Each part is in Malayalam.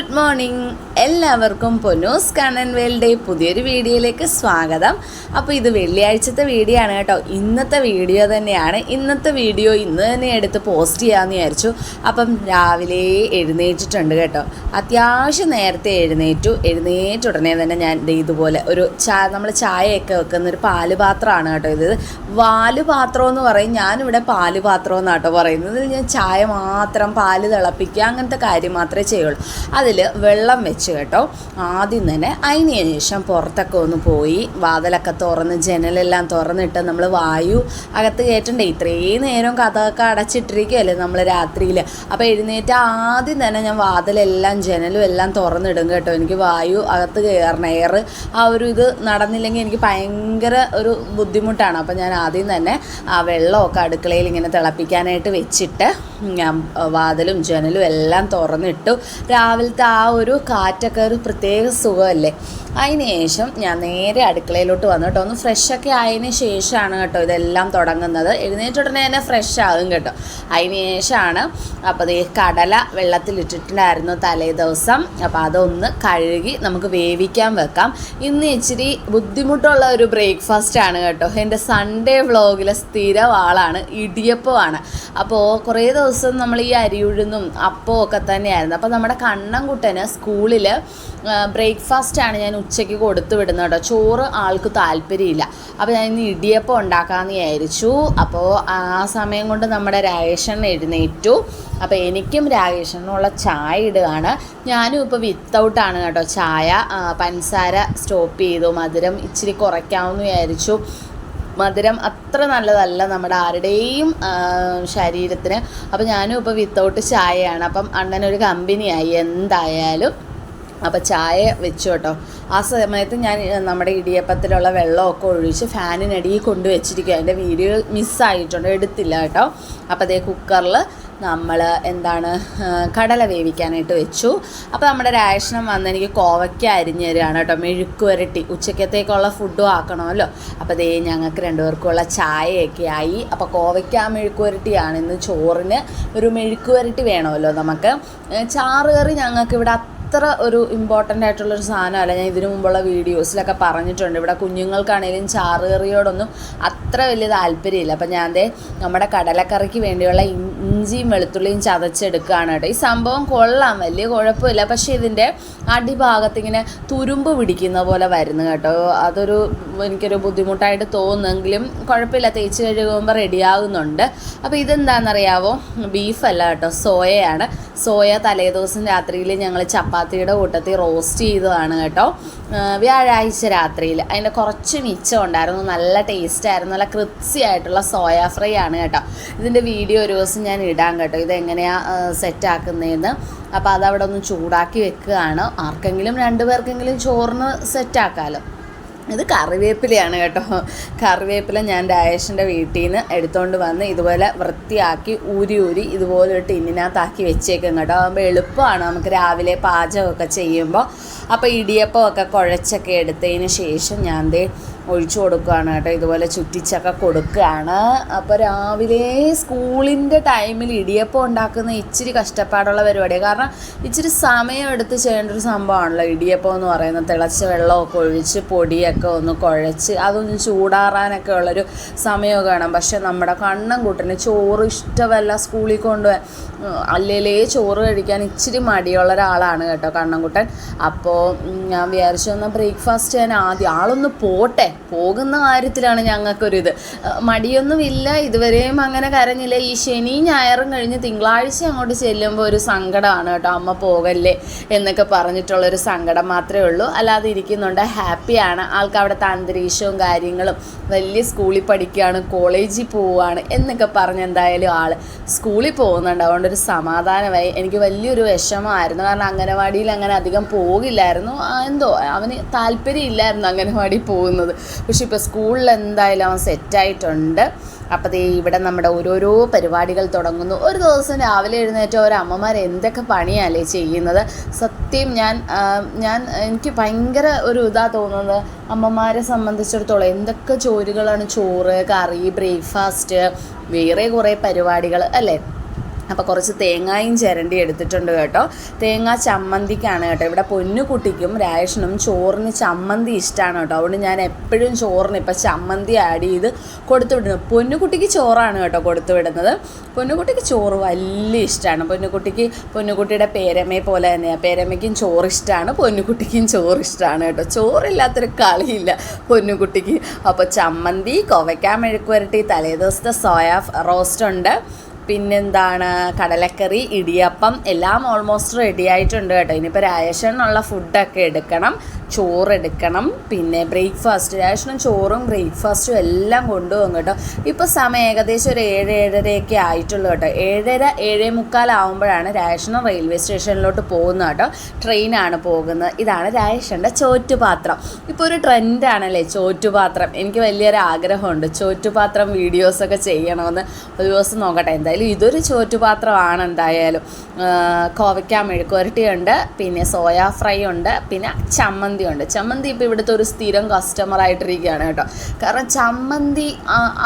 ഗുഡ് മോർണിംഗ് എല്ലാവർക്കും പൊന്നൂസ് കണ്ണൻവേലിന്റെ പുതിയൊരു വീഡിയോയിലേക്ക് സ്വാഗതം. അപ്പോൾ ഇത് വെള്ളിയാഴ്ചത്തെ വീഡിയോ ആണ് കേട്ടോ. ഇന്നത്തെ വീഡിയോ തന്നെയാണ്. ഇന്നത്തെ വീഡിയോ ഇന്ന് തന്നെ എടുത്ത് പോസ്റ്റ് ചെയ്യാമെന്ന് വിചാരിച്ചു. അപ്പം രാവിലെ എഴുന്നേറ്റിട്ടുണ്ട് കേട്ടോ. അത്യാവശ്യം നേരത്തെ എഴുന്നേറ്റു. എഴുന്നേറ്റ ഉടനെ തന്നെ ഞാൻ ഇതുപോലെ ഒരു ചാ നമ്മൾ ചായയൊക്കെ വെക്കുന്ന ഒരു പാൽ പാത്രമാണ് കേട്ടോ ഇത്. വാലുപാത്രം എന്ന് പറയും. ഞാനിവിടെ പാൽ പാത്രം കേട്ടോ പറയുന്നത്. ഞാൻ ചായ മാത്രം പാൽ തിളപ്പിക്കുക അങ്ങനത്തെ കാര്യം മാത്രമേ ചെയ്യുള്ളൂ. അതിൽ വെള്ളം വെച്ച് കേട്ടോ. ആദ്യം തന്നെ അതിന് ശേഷം പുറത്തൊക്കെ ഒന്ന് പോയി വാതിലൊക്കെ തുറന്ന് ജനലെല്ലാം തുറന്നിട്ട് നമ്മൾ വായു അകത്ത് കയറ്റണ്ടേ? ഇത്രയും നേരം കഥയൊക്കെ അടച്ചിട്ടിരിക്കുകയല്ലേ നമ്മൾ രാത്രിയിൽ അപ്പോൾ എഴുന്നേറ്റ് ആദ്യം തന്നെ ഞാൻ വാതിലെല്ലാം ജനലും എല്ലാം തുറന്നിടും കേട്ടോ. എനിക്ക് വായു അകത്ത് കയറണം. എയർ ആ ഒരു ഇത് നടന്നില്ലെങ്കിൽ എനിക്ക് ഭയങ്കര ഒരു ബുദ്ധിമുട്ടാണ്. അപ്പോൾ ഞാൻ ആദ്യം തന്നെ ആ വെള്ളമൊക്കെ അടുക്കളയിൽ ഇങ്ങനെ തിളപ്പിക്കാനായിട്ട് വെച്ചിട്ട് ഞാൻ വാതിലും ജനലും എല്ലാം തുറന്നിട്ടു. രാവിലത്തെ ആ ഒരു കാറ്റൊക്കെ ഒരു പ്രത്യേക സുഖമല്ലേ? അതിന് ശേഷം ഞാൻ നേരെ അടുക്കളയിലോട്ട് വന്നു കേട്ടോ. ഒന്ന് ഫ്രഷൊക്കെ ആയതിന് ശേഷമാണ് കേട്ടോ ഇതെല്ലാം തുടങ്ങുന്നത്. എഴുന്നേറ്റ ഉടനെ തന്നെ ഫ്രഷ് ആകും കേട്ടോ. അതിന് ശേഷമാണ് അപ്പോൾ ഈ കടല വെള്ളത്തിലിട്ടിട്ടുണ്ടായിരുന്നു തലേ ദിവസം. അപ്പോൾ അതൊന്ന് കഴുകി നമുക്ക് വേവിക്കാൻ വെക്കാം. ഇന്ന് ഇച്ചിരി ബുദ്ധിമുട്ടുള്ള ഒരു ബ്രേക്ക്ഫാസ്റ്റ് ആണ് കേട്ടോ. എന്റെ സൺഡേ വ്ളോഗിലെ സ്ഥിരം ആളാണ് ഇടിയപ്പമാണ്. അപ്പോൾ കുറേ ദിവസം നമ്മൾ ഈ അരിയുഴുന്നും അപ്പവും ഒക്കെ തന്നെയായിരുന്നു. അപ്പോൾ നമ്മുടെ കണ്ണൻകുട്ടന് സ്കൂളിൽ ബ്രേക്ക്ഫാസ്റ്റാണ് ഞാൻ ഉച്ചയ്ക്ക് കൊടുത്തു വിടുന്നത് കേട്ടോ. ചോറ് ആൾക്ക് താല്പര്യമില്ല. അപ്പോൾ ഞാൻ ഇന്ന് ഇടിയപ്പം ഉണ്ടാക്കാമെന്ന് വിചാരിച്ചു. അപ്പോൾ ആ സമയം കൊണ്ട് നമ്മുടെ രാഗേഷൻ എഴുന്നേറ്റു. അപ്പോൾ എനിക്കും രാഗേഷനുള്ള ചായ ഇടുകയാണ്. ഞാനും ഇപ്പോൾ വിത്തൗട്ടാണ് കേട്ടോ ചായ. പഞ്ചസാര സ്റ്റോപ്പ് ചെയ്തു. മധുരം ഇച്ചിരി കുറയ്ക്കാമെന്ന് വിചാരിച്ചു. മധുരം അത്ര നല്ലതല്ല നമ്മുടെ ആരുടെയും ശരീരത്തിന്. അപ്പം ഞാനും ഇപ്പോൾ വിത്തൗട്ട് ചായയാണ്. അപ്പം അണ്ണൻ ഒരു കമ്പനിയായി. എന്തായാലും അപ്പോൾ ചായ വെച്ചു കേട്ടോ. ആ സമയത്ത് ഞാൻ നമ്മുടെ ഇടിയപ്പത്തിലുള്ള വെള്ളമൊക്കെ ഒഴിച്ച് ഫാനിനടിയിൽ കൊണ്ടുവച്ചിരിക്കുക എന്റെ വീഡിയോ മിസ്സായിട്ടുണ്ട് എടുത്തില്ല കേട്ടോ. അപ്പോൾ അതേ കുക്കറിൽ നമ്മൾ എന്താണ് കടല വേവിക്കാനായിട്ട് വെച്ചു. അപ്പോൾ നമ്മുടെ രാഷണം വന്ന് എനിക്ക് കോവയ്ക്ക അരിഞ്ഞ് തരികയാണ് കേട്ടോ. മെഴുക്ക് വരട്ടി. ഉച്ചക്കത്തേക്കുള്ള ഫുഡും ആക്കണമല്ലോ. അപ്പോൾ ദേ ഞങ്ങൾക്ക് രണ്ടുപേർക്കുള്ള ചായയൊക്കെ ആയി. അപ്പോൾ കോവയ്ക്ക മെഴുക്ക് വരട്ടിയാണ് ഇന്ന് ചോറിന്. ഒരു മെഴുക്ക് വരട്ടി വേണമല്ലോ നമുക്ക്. ചാറ് കറി ഞങ്ങൾക്ക് ഇവിടെ അത്ര ഒരു ഇമ്പോർട്ടന്റ് ആയിട്ടുള്ളൊരു സാധനമല്ല. ഞാൻ ഇതിനു മുമ്പുള്ള വീഡിയോസിലൊക്കെ പറഞ്ഞിട്ടുണ്ട്. ഇവിടെ കുഞ്ഞുങ്ങൾക്കാണെങ്കിലും ചാറ് കറിയോടൊന്നും അത്ര വലിയ താല്പര്യമില്ല. അപ്പം ഞാൻ ദേ നമ്മുടെ കടലക്കറിക്ക് വേണ്ടിയുള്ള ഇഞ്ചിയും വെളുത്തുള്ളിയും ചതച്ചെടുക്കുകയാണ് കേട്ടോ. ഈ സംഭവം കൊള്ളാം. വലിയ കുഴപ്പമില്ല. പക്ഷേ ഇതിന്റെ അടിഭാഗത്ത് ഇങ്ങനെ തുരുമ്പ് പിടിക്കുന്ന പോലെ വരുന്നു കേട്ടോ. അതൊരു എനിക്കൊരു ബുദ്ധിമുട്ടായിട്ട് തോന്നുന്നെങ്കിലും കുഴപ്പമില്ല. തേച്ച് കഴുകുമ്പോൾ റെഡിയാകുന്നുണ്ട്. അപ്പോൾ ഇതെന്താണെന്നറിയാവോ? ബീഫല്ല കേട്ടോ. സോയയാണ്. സോയ തലേദിവസം രാത്രിയിൽ ഞങ്ങൾ ചപ്പാത്തിയുടെ കൂട്ടത്തിൽ റോസ്റ്റ് ചെയ്തതാണ് കേട്ടോ. വ്യാഴാഴ്ച രാത്രിയിൽ. അതിന്റെ കുറച്ച് മിച്ചം ഉണ്ടായിരുന്നു. നല്ല ടേസ്റ്റ് ആയിരുന്നു. നല്ല കൃത്യമായിട്ടുള്ള സോയ ഫ്രൈ ആണ് കേട്ടോ. ഇതിന്റെ വീഡിയോ ഒരു ദിവസം ഞാൻ ഇടാം കേട്ടോ. ഇതെങ്ങനെയാണ് സെറ്റ് ആക്കുന്നതെന്ന് അപ്പോൾ അതവിടെ ഒന്ന് ചൂടാക്കി വെക്കുകയാണ്. ആർക്കെങ്കിലും രണ്ടുപേർക്കെങ്കിലും പേർക്കെങ്കിലും ചോറിന് സെറ്റാക്കാമല്ലോ ഇത് കറിവേപ്പിലയാണ് കേട്ടോ. കറിവേപ്പില ഞാൻ രാജേഷിന്റെ വീട്ടിൽ നിന്ന് എടുത്തുകൊണ്ട് വന്ന് ഇതുപോലെ വൃത്തിയാക്കി ഊരി ഊരി ഇതുപോലെ ഒരു ടിന്നിനകത്താക്കി വെച്ചേക്കും കേട്ടോ. ആകുമ്പോൾ എളുപ്പമാണ് നമുക്ക് രാവിലെ പാചകമൊക്കെ ചെയ്യുമ്പോൾ അപ്പോൾ ഇടിയപ്പമൊക്കെ കുഴച്ചൊക്കെ എടുത്തതിന് ശേഷം ഞാൻ ദേ ഒഴിച്ചു കൊടുക്കുകയാണ് കേട്ടോ. ഇതുപോലെ ചുറ്റിച്ചൊക്കെ കൊടുക്കുകയാണ്. അപ്പോൾ രാവിലെ സ്കൂളിന്റെ ടൈമിൽ ഇടിയപ്പം ഉണ്ടാക്കുന്ന ഇച്ചിരി കഷ്ടപ്പാടുള്ള പരിപാടിയാണ്. കാരണം ഇച്ചിരി സമയം എടുത്ത് ചെയ്യേണ്ട ഒരു സംഭവമാണല്ലോ ഇടിയപ്പം എന്ന് പറയുന്നത്. തിളച്ച വെള്ളമൊക്കെ ഒഴിച്ച് പൊടിയൊക്കെ ഒന്ന് കുഴച്ച് അതൊന്ന് ചൂടാറാനൊക്കെ ഉള്ളൊരു സമയമൊക്കെ വേണം. പക്ഷെ നമ്മുടെ കണ്ണും കൂട്ടിന് ചോറ് ഇഷ്ടമല്ല സ്കൂളിൽ കൊണ്ടുപോകാൻ. അല്ലേലേ ചോറ് കഴിക്കാൻ ഇച്ചിരി മടിയുള്ള ഒരാളാണ് കേട്ടോ കണ്ണൻകുട്ടൻ അപ്പോൾ ഞാൻ വിചാരിച്ചു എന്നാൽ ബ്രേക്ക്ഫാസ്റ്റ് ഞാൻ ആദ്യം ആളൊന്ന് പോട്ടെ. പോകുന്ന കാര്യത്തിലാണ് ഞങ്ങൾക്കൊരിത്. മടിയൊന്നും മടിയൊന്നുമില്ല. ഇതുവരെയും അങ്ങനെ കരഞ്ഞില്ല. ഈ ശനി ഞായറും കഴിഞ്ഞ് തിങ്കളാഴ്ച അങ്ങോട്ട് ചെല്ലുമ്പോൾ ഒരു സങ്കടമാണ് കേട്ടോ. അമ്മ പോകല്ലേ എന്നൊക്കെ പറഞ്ഞിട്ടുള്ളൊരു സങ്കടം മാത്രമേ ഉള്ളൂ. അല്ലാതെ ഇരിക്കുന്നുണ്ട്. ഹാപ്പിയാണ്. ആൾക്ക് അവിടുത്തെ അന്തരീക്ഷവും കാര്യങ്ങളും വലിയ സ്കൂളിൽ പഠിക്കുകയാണ് കോളേജിൽ പോവുകയാണ് എന്നൊക്കെ പറഞ്ഞ് എന്തായാലും ആൾ സ്കൂളിൽ പോകുന്നുണ്ട്. അതുകൊണ്ടൊരു സമാധാനമായി. എനിക്ക് വലിയൊരു വിഷമമായിരുന്നു. കാരണം അംഗനവാടിയിൽ അങ്ങനെ അധികം പോകില്ലായിരുന്നു. എന്തോ അവന് താല്പര്യം ഇല്ലായിരുന്നു അംഗനവാടി പോകുന്നത്. പക്ഷെ ഇപ്പോൾ സ്കൂളിൽ എന്തായാലും അവൻ സെറ്റായിട്ടുണ്ട് അപ്പോൾ ദേ ഇവിടെ നമ്മുടെ ഓരോരോ പരിപാടികൾ തുടങ്ങുന്നു. ഒരു ദിവസം രാവിലെ എഴുന്നേറ്റ ഒരു അമ്മമാർ എന്തൊക്കെ പണിയല്ലേ ചെയ്യുന്നത്? സത്യം ഞാൻ ഞാൻ എനിക്ക് ഭയങ്കര ഒരു ഇതാ തോന്നുന്നത്. അമ്മമാരെ സംബന്ധിച്ചിടത്തോളം എന്തൊക്കെ ജോലികളാണ് ചോറ് കറി ബ്രേക്ക്ഫാസ്റ്റ് വേറെ കുറേ പരിപാടികൾ അല്ലേ? അപ്പോൾ കുറച്ച് തേങ്ങായും ചിരണ്ടി എടുത്തിട്ടുണ്ട് കേട്ടോ. തേങ്ങ ചമ്മന്തിക്കാണ് കേട്ടോ. ഇവിടെ പൊന്നുകുട്ടിക്കും രാജേഷനും ചോറിന് ചമ്മന്തി ഇഷ്ടമാണ് കേട്ടോ. അതുകൊണ്ട് ഞാൻ എപ്പോഴും ചോറിന് ഇപ്പം ചമ്മന്തി ആഡ് ചെയ്ത് കൊടുത്തു വിടുന്നത് പൊന്നുകുട്ടിക്ക് ചോറാണ് കേട്ടോ കൊടുത്തു വിടുന്നത് പൊന്നുകുട്ടിക്ക് ചോറ് വലിയ ഇഷ്ടമാണ് പൊന്നുകുട്ടിക്ക് പൊന്നുകുട്ടിയുടെ പേരമ്മയെ പോലെ തന്നെയാണ് പേരമ്മയ്ക്കും ചോറ് ഇഷ്ടമാണ് പൊന്നുകുട്ടിക്കും ചോറ് ഇഷ്ടമാണ് കേട്ടോ. ചോറില്ലാത്തൊരു കളിയില്ല പൊന്നുകുട്ടിക്ക് അപ്പോൾ ചമ്മന്തി കോവയ്ക്കാൻ മെഴുക്കുവരട്ടി തലേദിവസത്തെ സോയ റോസ്റ്റ് ഉണ്ട്. പിന്നെന്താണ്? കടലക്കറി ഇടിയപ്പം എല്ലാം ഓൾമോസ്റ്റ് റെഡി ആയിട്ടുണ്ട് കേട്ടോ. ഇനിയിപ്പോൾ രാജേഷനുള്ള ഫുഡൊക്കെ എടുക്കണം. ചോറ് എടുക്കണം പിന്നെ ബ്രേക്ക്ഫാസ്റ്റ് രാഷ്ണം ചോറും ബ്രേക്ക്ഫാസ്റ്റും എല്ലാം കൊണ്ടുപോകും കേട്ടോ. ഇപ്പോൾ സമയം ഏകദേശം ഒരു ഏഴ് ഏഴരയൊക്കെ ആയിട്ടുള്ളൂ കേട്ടോ. ഏഴര ഏഴേ മുക്കാലാവുമ്പോഴാണ് രാഷ്ണം റെയിൽവേ സ്റ്റേഷനിലോട്ട് പോകുന്നത് കേട്ടോ. ട്രെയിനാണ് പോകുന്നത്. ഇതാണ് രാഷന്റെ ചോറ്റുപാത്രം. ഇപ്പോൾ ഒരു ട്രെൻഡാണല്ലേ ചോറ്റുപാത്രം. എനിക്ക് വലിയൊരു ആഗ്രഹമുണ്ട്. ചോറ്റുപാത്രം വീഡിയോസൊക്കെ ചെയ്യണമെന്ന്. ഒരു ദിവസം നോക്കട്ടെ. എന്തായാലും ഇതൊരു ചോറ്റുപാത്രമാണ് എന്തായാലും. കോവയ്ക്ക മെഴുക്കുവരട്ടിയുണ്ട്. പിന്നെ സോയാ ഫ്രൈ ഉണ്ട്. പിന്നെ ചമ്മന്തി ഉണ്ട് ചമ്മന്തി ഇപ്പോൾ ഇവിടുത്തെ ഒരു സ്ഥിരം കസ്റ്റമർ ആയിട്ടിരിക്കുകയാണ് കേട്ടോ. കാരണം ചമ്മന്തി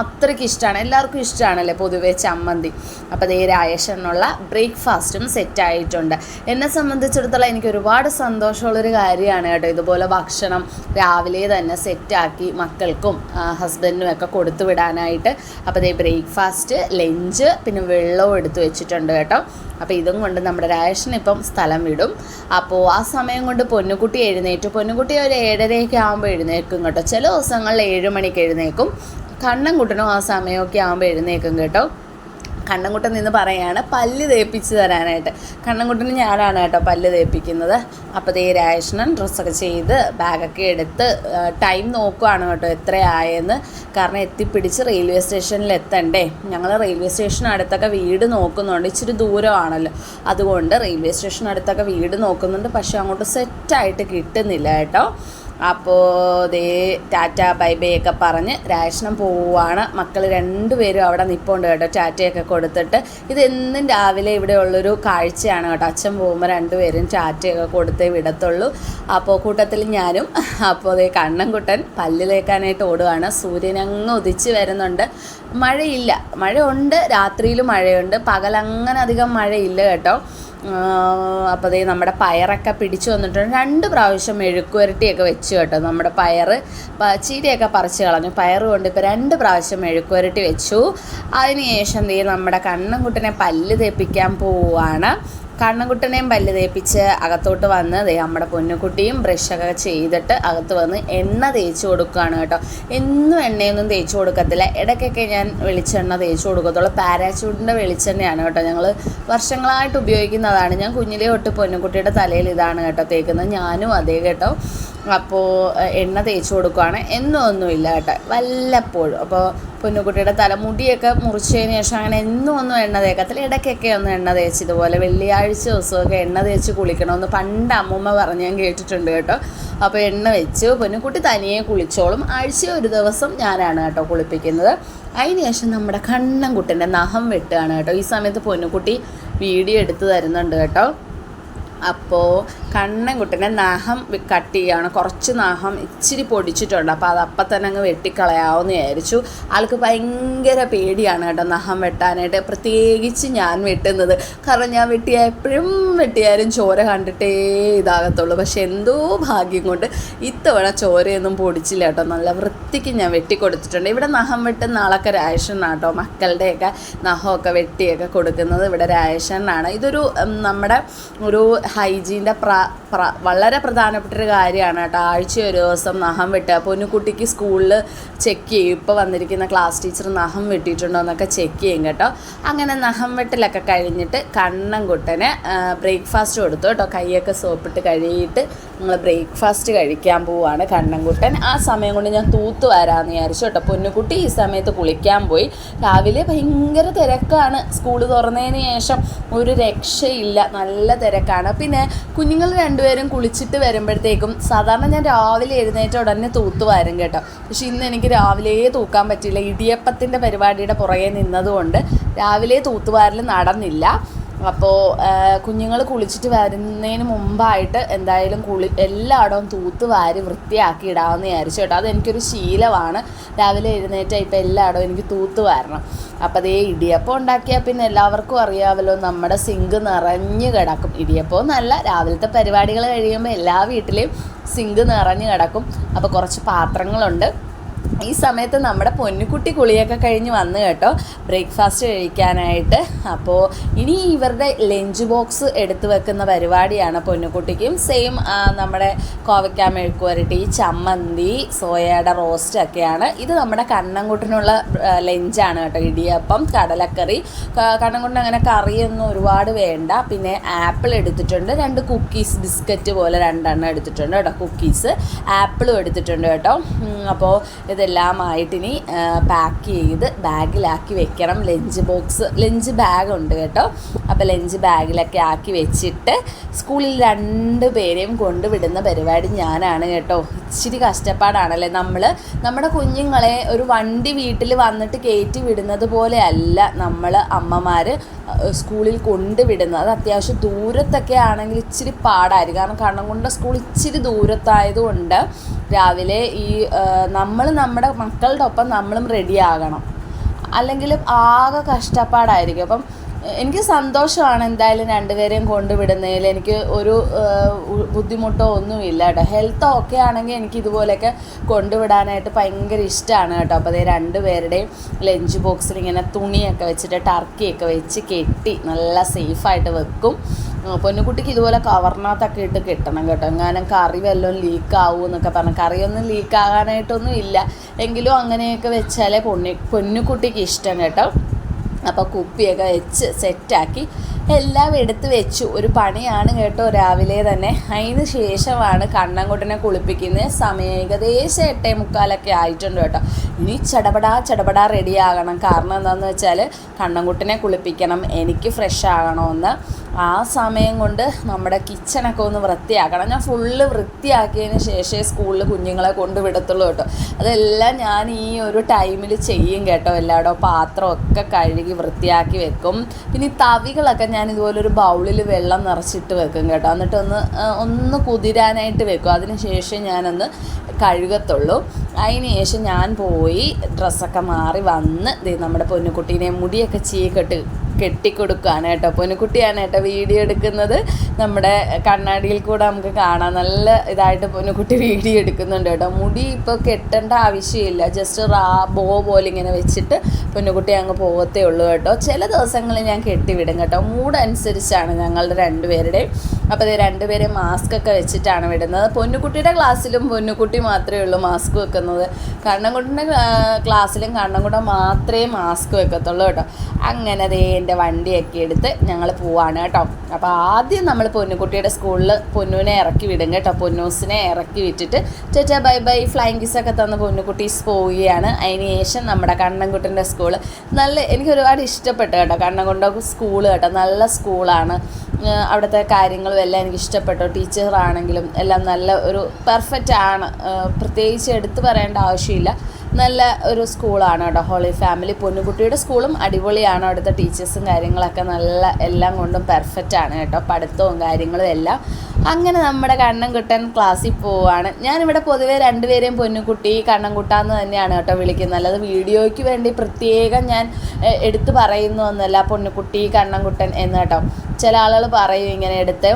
അത്രയ്ക്ക് ഇഷ്ടമാണ് എല്ലാവർക്കും ഇഷ്ടമാണല്ലേ പൊതുവേ ചമ്മന്തി. അപ്പോൾ അതേ രായേഷനുള്ള ബ്രേക്ക്ഫാസ്റ്റും സെറ്റ് ആയിട്ടുണ്ട്. എന്നെ സംബന്ധിച്ചിടത്തോളം എനിക്ക് ഒരുപാട് സന്തോഷമുള്ളൊരു കാര്യമാണ് കേട്ടോ. ഇതുപോലെ ഭക്ഷണം രാവിലെ തന്നെ സെറ്റാക്കി മക്കൾക്കും ഹസ്ബൻഡിനും ഒക്കെ കൊടുത്തു വിടാനായിട്ട്. അപ്പോൾ ദേ ബ്രേക്ക്ഫാസ്റ്റ് ലഞ്ച് പിന്നെ വെള്ളവും എടുത്തു വെച്ചിട്ടുണ്ട് കേട്ടോ. അപ്പോൾ ഇതും കൊണ്ട് നമ്മുടെ ഇപ്പം സ്ഥലം വിടും. അപ്പോൾ ആ സമയം കൊണ്ട് പൊന്നുകുട്ടി എഴുന്നേറ്റു പൊന്നുകുട്ടി ഒരു ഏഴരയൊക്കെ ആകുമ്പോൾ എഴുന്നേൽക്കും കേട്ടോ. ചില ദിവസങ്ങളിൽ ഏഴ് മണിക്ക് എഴുന്നേക്കും കണ്ണൻ കുട്ടനും ആ സമയമൊക്കെ ആകുമ്പോൾ എഴുന്നേക്കും കേട്ടോ. കണ്ണൻകുട്ടൻ നിന്ന് പറയാണ് പല്ല് തേപ്പിച്ച് തരാനായിട്ട്. കണ്ണൻകുട്ടന് ഞാനാണ് കേട്ടോ പല്ല് തേപ്പിക്കുന്നത്. അപ്പോൾ ദേ രാജേഷണൻ ഡ്രസ്സൊക്കെ ചെയ്ത് ബാഗൊക്കെ എടുത്ത് ടൈം നോക്കുവാണ് കേട്ടോ എത്രയായെന്ന് കാരണം എത്തിപ്പിടിച്ച് റെയിൽവേ സ്റ്റേഷനിൽ എത്തണ്ടേ ഞങ്ങൾ റെയിൽവേ സ്റ്റേഷൻ അടുത്തൊക്കെ വീട് നോക്കുന്നുണ്ട്. ഇച്ചിരി ദൂരമാണല്ലോ. അതുകൊണ്ട് റെയിൽവേ സ്റ്റേഷൻ അടുത്തൊക്കെ വീട് നോക്കുന്നുണ്ട്. പക്ഷേ അങ്ങോട്ട് സെറ്റായിട്ട് കിട്ടുന്നില്ല കേട്ടോ. അപ്പോൾ ദേ ടാറ്റ ബൈ ബൈ ഒക്കെ പറഞ്ഞ് രാഷ്ണം പോവുകയാണ് മക്കൾ രണ്ടുപേരും അവിടെ നിൽപ്പുണ്ട് കേട്ടോ ടാറ്റയൊക്കെ കൊടുത്തിട്ട്. ഇതെന്നും രാവിലെ ഇവിടെ ഉള്ളൊരു കാഴ്ചയാണ് കേട്ടോ. അച്ഛൻ പോകുമ്പോൾ രണ്ടുപേരും ടാറ്റയൊക്കെ കൊടുത്തേ വിടത്തുള്ളൂ. അപ്പോൾ കൂട്ടത്തിൽ ഞാനും അപ്പോൾ ദേ കണ്ണൻകുട്ടൻ പല്ലിലേക്കാനായിട്ട് ഓടുകയാണ് സൂര്യനങ്ങ് ഉദിച്ച് വരുന്നുണ്ട്. മഴയില്ല. മഴയുണ്ട് രാത്രിയിലും മഴയുണ്ട്. പകലങ്ങനെ അധികം മഴയില്ല കേട്ടോ. അപ്പോൾ ദേ നമ്മുടെ പയറൊക്കെ പിടിച്ചു വന്നിട്ടുണ്ട്. രണ്ട് പ്രാവശ്യം മെഴുക്കുവരട്ടിയൊക്കെ വെച്ച് കേട്ടോ നമ്മുടെ പയർ ചീരയൊക്കെ പറിച്ച് കളഞ്ഞു. പയർ കൊണ്ട് ഇപ്പോൾ രണ്ട് പ്രാവശ്യം മെഴുക്കുവരട്ടി വെച്ചു. അതിനുശേഷം ദേ നമ്മുടെ കണ്ണൻകുട്ടനെ പല്ല് തേപ്പിക്കാൻ പോവുകയാണ് കണ്ണൻകുട്ടനെയും പല്ല് തേപ്പിച്ച് അകത്തോട്ട് വന്ന് ദേ നമ്മുടെ പൊന്നുകുട്ടിയും ബ്രഷൊക്കെ ചെയ്തിട്ട് അകത്ത് വന്ന് എണ്ണ തേച്ച് കൊടുക്കുകയാണ് കേട്ടോ. എന്നും എണ്ണയൊന്നും തേച്ച് കൊടുക്കത്തില്ല. ഇടയ്ക്കൊക്കെ ഞാൻ വെളിച്ചെണ്ണ തേച്ച് കൊടുക്കത്തുള്ളൂ. പാരാച്യൂട്ടിന്റെ വെളിച്ചെണ്ണയാണ് കേട്ടോ ഞങ്ങൾ വർഷങ്ങളായിട്ട് ഉപയോഗിക്കുന്നതാണ്. ഞാൻ കുഞ്ഞിലേ തൊട്ട് പൊന്നുകുട്ടിയുടെ തലയിൽ ഇതാണ് കേട്ടോ തേക്കുന്നത്. ഞാനും അതേ കേട്ടോ. അപ്പോൾ എണ്ണ തേച്ച് കൊടുക്കുകയാണ് ഒന്നുമില്ല കേട്ടോ. വല്ലപ്പോഴും. അപ്പോൾ പൊന്നുകുട്ടിയുടെ തലമുടിയൊക്കെ മുറിച്ചതിന് ശേഷം അങ്ങനെ എന്നും ഒന്നും എണ്ണ തേക്കത്തില്ല. ഇടയ്ക്കൊക്കെ ഒന്ന് എണ്ണ തേച്ച് ഇതുപോലെ വെള്ളിയാഴ്ച ദിവസമൊക്കെ എണ്ണ തേച്ച് കുളിക്കണമെന്ന് പണ്ട് അമ്മൂമ്മ പറഞ്ഞ് ഞാൻ കേട്ടിട്ടുണ്ട് കേട്ടോ. അപ്പോൾ എണ്ണ വെച്ച്. പൊന്നുകുട്ടി തനിയെ കുളിച്ചോളും. ആഴ്ച ഒരു ദിവസം ഞാനാണ് കേട്ടോ കുളിപ്പിക്കുന്നത്. അതിനുശേഷം നമ്മുടെ കണ്ണൻകുട്ടന്റെ നഖം വെട്ടുകയാണ് കേട്ടോ. ഈ സമയത്ത് പൊന്നുകുട്ടി വീഡിയോ എടുത്ത് തരുന്നുണ്ട് കേട്ടോ. അപ്പോൾ കണ്ണൻകുട്ടനെ വി- കട്ട് ചെയ്യുകയാണ് കുറച്ച് നഖം ഇച്ചിരി പൊടിച്ചിട്ടുണ്ട്. അപ്പോൾ അത് തന്നെ അങ്ങ് വെട്ടിക്കളയാമെന്ന് വിചാരിച്ചു. ആൾക്ക് ഭയങ്കര പേടിയാണ് കേട്ടോ നഖം വെട്ടാനായിട്ട്. പ്രത്യേകിച്ച് ഞാൻ വെട്ടുന്നത്. കാരണം ഞാൻ വെട്ടിയ എപ്പോഴും വെട്ടിയാലും ചോര കണ്ടിട്ടേ ഇതാകത്തുള്ളൂ. പക്ഷെ എന്തോ ഭാഗ്യം കൊണ്ട് ഇത്തവണ ചോരയൊന്നും പൊടിച്ചില്ല കേട്ടോ. നല്ല വൃത്തിക്ക് ഞാൻ വെട്ടിക്കൊടുത്തിട്ടുണ്ട്. ഇവിടെ നഖം വെട്ടുന്ന ആളൊക്കെ രാജേഷനാണ് കേട്ടോ. മക്കളുടെയൊക്കെ നഖമൊക്കെ വെട്ടിയൊക്കെ കൊടുക്കുന്നത് ഇവിടെ രാജേഷനാണ് ഇതൊരു നമ്മുടെ ഒരു ഹൈജീന്റെ പ്ര പ്ര വളരെ പ്രധാനപ്പെട്ട ഒരു കാര്യമാണ് കേട്ടോ. ആഴ്ച ഒരു ദിവസം നഖം വെട്ടുക. പൊന്നുകുട്ടിക്ക് സ്കൂളിൽ ചെക്ക് ചെയ്യും. ഇപ്പോൾ വന്നിരിക്കുന്ന ക്ലാസ് ടീച്ചർ നഖം വെട്ടിയിട്ടുണ്ടോ എന്നൊക്കെ ചെക്ക് ചെയ്യും കേട്ടോ. അങ്ങനെ നഖം വെട്ടലൊക്കെ കഴിഞ്ഞിട്ട് കണ്ണൻകുട്ടന് ബ്രേക്ക്ഫാസ്റ്റ് കൊടുത്തു കേട്ടോ. കൈയൊക്കെ സോപ്പിട്ട് കഴുകിയിട്ട് നമ്മൾ ബ്രേക്ക്ഫാസ്റ്റ് കഴിക്കാൻ പോവാണ് കണ്ണൻകുട്ടൻ ആ സമയം കൊണ്ട് ഞാൻ തൂത്ത് വരാമെന്ന് വിചാരിച്ചു കേട്ടോ. പൊന്നുകുട്ടി ഈ സമയത്ത് കുളിക്കാൻ പോയി. രാവിലെ ഭയങ്കര തിരക്കാണ്. സ്കൂൾ തുറന്നതിന് ശേഷം ഒരു രക്ഷയില്ല. നല്ല തിരക്കാണ്. പിന്നെ കുഞ്ഞുങ്ങൾ രണ്ടുപേരും കുളിച്ചിട്ട് വരുമ്പോഴത്തേക്കും സാധാരണ ഞാൻ രാവിലെ എഴുന്നേറ്റ ഉടനെ തൂത്ത് വരും കേട്ടോ. പക്ഷെ ഇന്ന് എനിക്ക് രാവിലെ തൂക്കാൻ പറ്റില്ല ഇടിയപ്പത്തിന്റെ പരിപാടിയുടെ പുറകെ നിന്നതുകൊണ്ട് രാവിലെ തൂത്തുവാരൽ നടന്നില്ല. അപ്പോൾ കുഞ്ഞുങ്ങൾ കുളിച്ചിട്ട് വരുന്നതിന് മുമ്പായിട്ട് എന്തായാലും കുളി എല്ലായിടവും തൂത്ത് വാരി വൃത്തിയാക്കി ഇടാമെന്ന് വിചാരിച്ചു കേട്ടോ. അതെനിക്കൊരു ശീലമാണ്. രാവിലെ എഴുന്നേറ്റ ഇപ്പം എല്ലായിടവും എനിക്ക് തൂത്ത് വാരണം. അപ്പോൾ അതേ ഇടിയപ്പം ഉണ്ടാക്കിയാൽ പിന്നെ എല്ലാവർക്കും അറിയാമല്ലോ നമ്മുടെ സിങ്ക് നിറഞ്ഞു കിടക്കും. ഇടിയപ്പം നല്ല രാവിലത്തെ പരിപാടികൾ കഴിയുമ്പോൾ എല്ലാ വീട്ടിലെയും സിങ്ക് നിറഞ്ഞു കിടക്കും. അപ്പോൾ കുറച്ച് പാത്രങ്ങളുണ്ട്. ഈ സമയത്ത് നമ്മുടെ പൊന്നുകുട്ടി കുളിയൊക്കെ കഴിഞ്ഞ് വന്നു കേട്ടോ ബ്രേക്ക്ഫാസ്റ്റ് കഴിക്കാനായിട്ട്. അപ്പോൾ ഇനി ഇവരുടെ ലഞ്ച് ബോക്സ് എടുത്തു വെക്കുന്ന പരിപാടിയാണ് പൊന്നുകുട്ടിക്കും. സെയിം നമ്മുടെ കോവയ്ക്ക മെഴുക്കുവരട്ടി ചമ്മന്തി സോയയുടെ റോസ്റ്റ് ഒക്കെയാണ്. ഇത് നമ്മുടെ കണ്ണൻകുട്ടിനുള്ള ലഞ്ചാണ് കേട്ടോ. ഇടിയപ്പം കടലക്കറി. കണ്ണൻകുട്ടൻ അങ്ങനെ കറിയൊന്നും ഒരുപാട് വേണ്ട. പിന്നെ ആപ്പിൾ എടുത്തിട്ടുണ്ട്. രണ്ട് കുക്കീസ് ബിസ്ക്കറ്റ് പോലെ രണ്ടെണ്ണം എടുത്തിട്ടുണ്ട് കേട്ടോ കുക്കീസ് ആപ്പിളും എടുത്തിട്ടുണ്ട് കേട്ടോ. അപ്പോൾ ഇതെല്ലാം ആയിട്ടിനി പാക്ക് ചെയ്ത് ബാഗിലാക്കി വെക്കണം. ലഞ്ച് ബോക്സ് ലഞ്ച് ബാഗ് ഉണ്ട് കേട്ടോ. അപ്പോൾ ലഞ്ച് ബാഗിലൊക്കെ ആക്കി വെച്ചിട്ട് സ്കൂളിൽ രണ്ട് പേരെയും കൊണ്ടുവിടുന്ന പരിപാടി ഞാനാണ് കേട്ടോ. ഇച്ചിരി കഷ്ടപ്പാടാണല്ലേ നമ്മൾ നമ്മുടെ കുഞ്ഞുങ്ങളെ ഒരു വണ്ടി വീട്ടിൽ വന്നിട്ട് കയറ്റി വിടുന്നത് പോലെയല്ല നമ്മൾ അമ്മമാർ സ്കൂളിൽ കൊണ്ടുവിടുന്നത്. അത് അത്യാവശ്യം ദൂരത്തൊക്കെ ആണെങ്കിൽ ഇച്ചിരി പാടായിരിക്കും. കാരണം കണ്ണംകുണ്ട സ്കൂൾ ഇച്ചിരി ദൂരത്തായതുകൊണ്ട് രാവിലെ ഈ നമ്മൾ നമ്മുടെ മക്കളുടെ ഒപ്പം നമ്മളും റെഡിയാകണം അല്ലെങ്കിൽ ആകെ കഷ്ടപ്പാടായിരിക്കും. അപ്പം എനിക്ക് സന്തോഷമാണ് എന്തായാലും രണ്ടുപേരെയും കൊണ്ടുവിടുന്നതിൽ. എനിക്ക് ഒരു ബുദ്ധിമുട്ടോ ഒന്നുമില്ല കേട്ടോ. ഹെൽത്ത് ഓക്കെ ആണെങ്കിൽ എനിക്ക് ഇതുപോലെയൊക്കെ കൊണ്ടുവിടാനായിട്ട് ഭയങ്കര ഇഷ്ടമാണ് കേട്ടോ. അപ്പോൾ അതേ രണ്ടുപേരുടെയും ലഞ്ച് ബോക്സിൽ ഇങ്ങനെ തുണിയൊക്കെ വെച്ചിട്ട് ടർക്കിയൊക്കെ വെച്ച് കെട്ടി നല്ല സേഫായിട്ട് വെക്കും. പൊന്നുകുട്ടിക്ക് ഇതുപോലെ കവറിനകത്തൊക്കെ ഇട്ട് കിട്ടണം കേട്ടോ. എങ്ങാനും കറി വല്ലതും ലീക്ക് ആവും എന്നൊക്കെ പറഞ്ഞു. കറിയൊന്നും ലീക്ക് ആകാനായിട്ടൊന്നും ഇല്ല എങ്കിലും അങ്ങനെയൊക്കെ വെച്ചാലേ പൊന്നി പൊന്നുകുട്ടിക്ക് ഇഷ്ടം കേട്ടോ. അപ്പോൾ കുപ്പിയൊക്കെ വെച്ച് സെറ്റാക്കി എല്ലാം എടുത്തു വെച്ചു. ഒരു പണിയാണ് കേട്ടോ രാവിലെ തന്നെ. അതിന് ശേഷമാണ് കണ്ണൻകുട്ടനെ കുളിപ്പിക്കുന്നത്. സമയം ഏകദേശം എട്ടേ മുക്കാലൊക്കെ ആയിട്ടുണ്ട് കേട്ടോ. ഇനി ചടപടാ ചടപടാ റെഡിയാകണം കാരണം എന്താണെന്ന് വെച്ചാൽ കണ്ണൻകുട്ടനെ കുളിപ്പിക്കണം. എനിക്ക് ഫ്രഷ് ആകണമെന്ന്. ആ സമയം കൊണ്ട് നമ്മുടെ കിച്ചണൊക്കെ ഒന്ന് വൃത്തിയാക്കണം. ഞാൻ ഫുള്ള് വൃത്തിയാക്കിയതിന് ശേഷമേ സ്കൂളിൽ കുഞ്ഞുങ്ങളെ കൊണ്ടുവിടത്തുള്ളൂ കേട്ടോ. അതെല്ലാം ഞാൻ ഈ ഒരു ടൈമിൽ ചെയ്യും കേട്ടോ. എല്ലായിടവും പാത്രമൊക്കെ കഴുകി വൃത്തിയാക്കി വെക്കും. പിന്നെ ഈ തവികളൊക്കെ ഞാൻ ഇതുപോലൊരു ബൗളിൽ വെള്ളം നിറച്ചിട്ട് വെക്കും കേട്ടോ. എന്നിട്ട് ഒന്ന് ഒന്ന് കുതിരാനായിട്ട് വെക്കും. അതിന് ശേഷം ഞാനൊന്ന് കഴുകത്തുള്ളൂ. അതിന് ശേഷം ഞാൻ പോയി ഡ്രസ്സൊക്കെ മാറി വന്ന് നമ്മുടെ പൊന്നുകുട്ടീനെ മുടിയൊക്കെ ചീക്കെട്ട് കെട്ടിക്കൊടുക്കുകയാണ് കേട്ടോ പൊന്നുകുട്ടിയാണ് കേട്ടോ വീഡിയോ എടുക്കുന്നത്. നമ്മുടെ കണ്ണാടിയിൽ കൂടെ നമുക്ക് കാണാം. നല്ല ഇതായിട്ട് പൊന്നുകുട്ടി വീഡിയോ എടുക്കുന്നുണ്ട് കേട്ടോ. മുടി ഇപ്പോൾ കെട്ടേണ്ട ആവശ്യമില്ല. ജസ്റ്റ് റാ ബോ പോലെ ഇങ്ങനെ വെച്ചിട്ട് പൊന്നുകുട്ടി അങ്ങ് പോകത്തേ ഉള്ളൂ കേട്ടോ. ചില ദിവസങ്ങളിൽ ഞാൻ കെട്ടിവിടും കേട്ടോ. മൂഡ് അനുസരിച്ചാണ് ഞങ്ങളുടെ രണ്ടുപേരുടെയും അപ്പോൾ ഇത് രണ്ടുപേരെ മാസ്ക് ഒക്കെ വെച്ചിട്ടാണ് വിടുന്നത്. പൊന്നുകുട്ടിയുടെ ക്ലാസ്സിലും പൊന്നുകുട്ടി മാത്രമേ ഉള്ളൂ മാസ്ക് വെക്കുന്നത്. കണ്ണൻകുട്ടിന്റെ ക്ലാസ്സിലും കണ്ണൻകുട്ട മാത്രമേ മാസ്ക് വെക്കത്തുള്ളൂ കേട്ടോ. അങ്ങനെ ദേ എന്റെ വണ്ടിയൊക്കെ എടുത്ത് ഞങ്ങൾ പോവാണ് കേട്ടോ. അപ്പോൾ ആദ്യം നമ്മൾ പൊന്നുകുട്ടിയുടെ സ്കൂളിൽ പൊന്നുവിനെ ഇറക്കി വിടും കേട്ടോ. പൊന്നൂസിനെ ഇറക്കി വിട്ടിട്ട് ചേച്ചാ ബൈ ബൈ ഫ്ലൈങ് കിസൊക്കെ തന്ന് പൊന്നുകുട്ടീസ് പോവുകയാണ്. അതിന് ശേഷം നമ്മുടെ കണ്ണൻകുട്ടന്റെ സ്കൂൾ നല്ല എനിക്ക് ഒരുപാട് ഇഷ്ടപ്പെട്ടു കേട്ടോ കണ്ണൻകുണ്ട സ്കൂൾ കേട്ടോ. നല്ല സ്കൂളാണ് അവിടുത്തെ കാര്യങ്ങളും എല്ലാം എനിക്ക് ഇഷ്ടപ്പെട്ടു ടീച്ചറാണെങ്കിലും എല്ലാം നല്ല ഒരു പെർഫെക്റ്റ് ആണ്. പ്രത്യേകിച്ച് എടുത്തു പറയേണ്ട ആവശ്യമില്ല. നല്ല ഒരു സ്കൂളാണ് കേട്ടോ. ഹോളി ഫാമിലി പൊന്നുകുട്ടിയുടെ സ്കൂളും അടിപൊളിയാണ്. അവിടുത്തെ ടീച്ചേഴ്സും കാര്യങ്ങളൊക്കെ നല്ല എല്ലാം കൊണ്ടും പെർഫെക്റ്റ് ആണ് കേട്ടോ. പഠിത്തവും കാര്യങ്ങളും എല്ലാം. അങ്ങനെ നമ്മുടെ കണ്ണൻകുട്ടൻ ക്ലാസ്സിൽ പോവാണ്. ഞാനിവിടെ പൊതുവേ രണ്ടുപേരെയും പൊന്നുകുട്ടി കണ്ണൻകുട്ടാന്ന് തന്നെയാണ് കേട്ടോ വിളിക്കുന്നത്. അല്ലാതെ വീഡിയോയ്ക്ക് വേണ്ടി പ്രത്യേകം ഞാൻ എടുത്തു പറയുന്നു എന്നല്ല പൊന്നുകുട്ടി കണ്ണൻകുട്ടൻ എന്ന് കേട്ടോ. ചില ആളുകൾ പറയും ഇങ്ങനെ എടുത്ത്.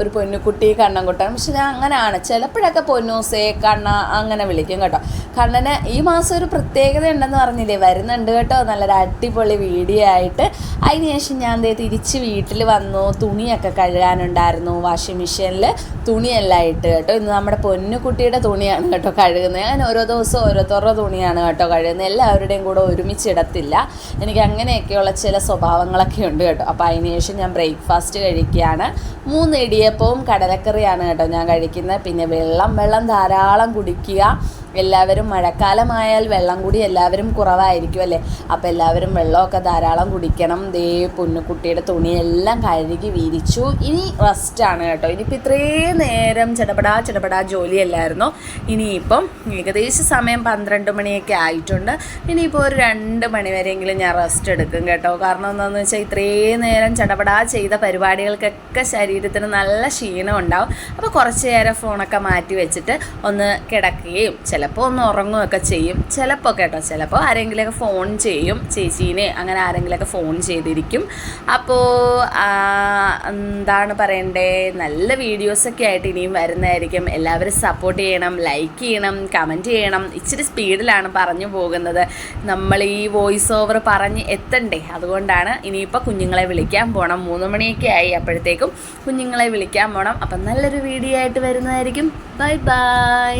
ഒരു പൊന്നുകുട്ടി കണ്ണൻകുട്ടൻ. പക്ഷെ ഞാൻ അങ്ങനെയാണ്. ചിലപ്പോഴൊക്കെ പൊന്നൂസേ കണ്ണ അങ്ങനെ വിളിക്കും കേട്ടോ. കണ്ണന് ഈ മാസം ഒരു പ്രത്യേകത ഉണ്ടെന്ന് പറഞ്ഞില്ലേ? വരുന്നുണ്ട് കേട്ടോ. നല്ലൊരു അടിപൊളി വീഡിയോ ആയിട്ട്. അതിനുശേഷം ഞാൻ ദേ തിരിച്ച് വീട്ടിൽ വന്നു. തുണിയൊക്കെ കഴുകാനുണ്ടായിരുന്നു. വാഷിംഗ് മെഷീനിൽ തുണിയെല്ലാം ഇട്ട് കേട്ടോ. ഇന്ന് നമ്മുടെ പൊന്നുകുട്ടിയുടെ തുണിയാണ് കേട്ടോ കഴുകുന്നത്. ഞാൻ ഓരോ ദിവസവും ഓരോരുത്തരുടെ തുണിയാണ് കേട്ടോ കഴുകുന്നത്. എല്ലാവരുടെയും കൂടെ ഒരുമിച്ച് ഒരുമിച്ചിടത്തില്ല എനിക്ക് അങ്ങനെയൊക്കെയുള്ള ചില സ്വഭാവങ്ങളൊക്കെ ഉണ്ട് കേട്ടോ. അപ്പോൾ അതിന് ശേഷം ഞാൻ ബ്രേക്ക്ഫാസ്റ്റ് കഴിക്കുകയാണ്. മൂന്ന് ഇടിയപ്പവും കടലക്കറിയാണ് കേട്ടോ ഞാൻ കഴിക്കുന്നത്. പിന്നെ വെള്ളം വെള്ളം ധാരാളം കുടിക്കുക. എല്ലാവരും മഴക്കാലമായാൽ വെള്ളം കൂടി എല്ലാവരും കുറവായിരിക്കും അല്ലേ? അപ്പോൾ എല്ലാവരും വെള്ളമൊക്കെ ധാരാളം കുടിക്കണം. ദേ പൊന്നുകുട്ടിയുടെ തുണിയെല്ലാം കഴുകി വിരിച്ചു. ഇനി റെസ്റ്റാണ് കേട്ടോ. ഇനിയിപ്പോൾ ഇത്രയും നേരം ചടപടാ ചടപടാ ജോലിയല്ലായിരുന്നോ? ഇനിയിപ്പം ഏകദേശം സമയം പന്ത്രണ്ട് മണിയൊക്കെ ആയിട്ടുണ്ട്. ഇനിയിപ്പോൾ ഒരു രണ്ട് മണി വരെയെങ്കിലും ഞാൻ റെസ്റ്റ് എടുക്കും കേട്ടോ. കാരണം എന്താണെന്ന് വെച്ചാൽ ഇത്രയും നേരം ചടപടാ ചെയ്ത പരിപാടികൾക്കൊക്കെ ശരീരത്തിന് നല്ല ക്ഷീണം ഉണ്ടാവും അപ്പോൾ കുറച്ച് നേരം ഫോണൊക്കെ മാറ്റി വെച്ചിട്ട് ഒന്ന് കിടക്കുകയും ചിലപ്പോൾ ഒന്ന് ഉറങ്ങുകയൊക്കെ ചെയ്യും. ചിലപ്പോൾ കേട്ടോ ചിലപ്പോൾ ആരെങ്കിലുമൊക്കെ ഫോൺ ചെയ്യും. ചേച്ചീനെ അങ്ങനെ ആരെങ്കിലുമൊക്കെ ഫോൺ ചെയ്തിരിക്കും. അപ്പോൾ എന്താണ് പറയണ്ടേ? നല്ല വീഡിയോസൊക്കെ ആയിട്ട് ഇനിയും വരുന്നതായിരിക്കും. എല്ലാവരും സപ്പോർട്ട് ചെയ്യണം ലൈക്ക് ചെയ്യണം കമന്റ് ചെയ്യണം. ഇച്ചിരി സ്പീഡിലാണ് പറഞ്ഞു പോകുന്നത്. നമ്മൾ ഈ വോയിസ് ഓവർ പറഞ്ഞ് എത്തണ്ടേ? അതുകൊണ്ടാണ് ഇനിയിപ്പോൾ കുഞ്ഞുങ്ങളെ വിളിക്കാൻ പോകണം മൂന്ന് മണിയൊക്കെ ആയി അപ്പോഴത്തേക്കും കുഞ്ഞുങ്ങളെ വിളിക്കാൻ പോകണം അപ്പം നല്ലൊരു വീഡിയോ ആയിട്ട് വരുന്നതായിരിക്കും. Bye bye